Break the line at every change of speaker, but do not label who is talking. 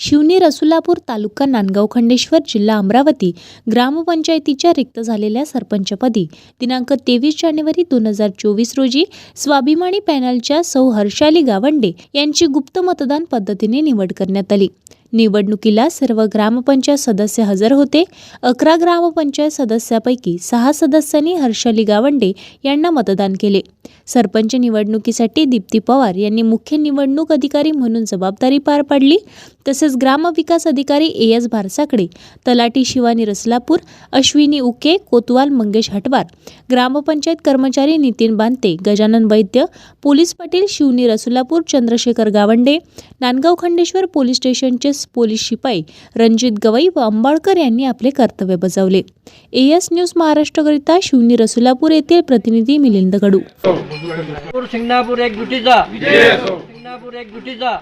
शिवनी रसुलापूर तालुका नांदगाव खंडेश्वर जिल्हा अमरावती ग्रामपंचायतीच्या रिक्त झालेल्या सरपंचपदी दिनांक तेवीस जानेवारी दोन हजार चोवीस रोजी स्वाभिमानी पॅनलच्या सौ हर्षाली गावंडे यांची गुप्त मतदान पद्धतीने निवड करण्यात आली. निवडणुकीला सर्व ग्रामपंचायत सदस्य हजर होते. अकरा ग्रामपंचायत सदस्यापैकी सहा सदस्यांनी हर्षाली गावंडे यांना मतदान केले. सरपंच निवडणुकीसाठी दीप्ती पवार यांनी मुख्य निवडणूक अधिकारी म्हणून जबाबदारी पार पाडली. तसेच ग्रामविकास अधिकारी ए एस भारसाकडे तलाठी शिवानी रसलापूर अश्विनी उके कोतवाल मंगेश हटवार ग्रामपंचायत कर्मचारी नितीन बांते गजानन वैद्य पोलीस पाटील शिवनी रसुलापूर चंद्रशेखर गावंडे नांदगाव खंडेश्वर पोलीस स्टेशनचे पोलीस शिपाई रणजित गवई व अंबाळकर यांनी आपले कर्तव्य बजावले. ए एस न्यूज महाराष्ट्रकरिता शिवनी रसुलापूर येथील प्रतिनिधी मिलिंद गडू.
सिंगणापूर एक जुटीचा सिंगणापूर एक जुटीचा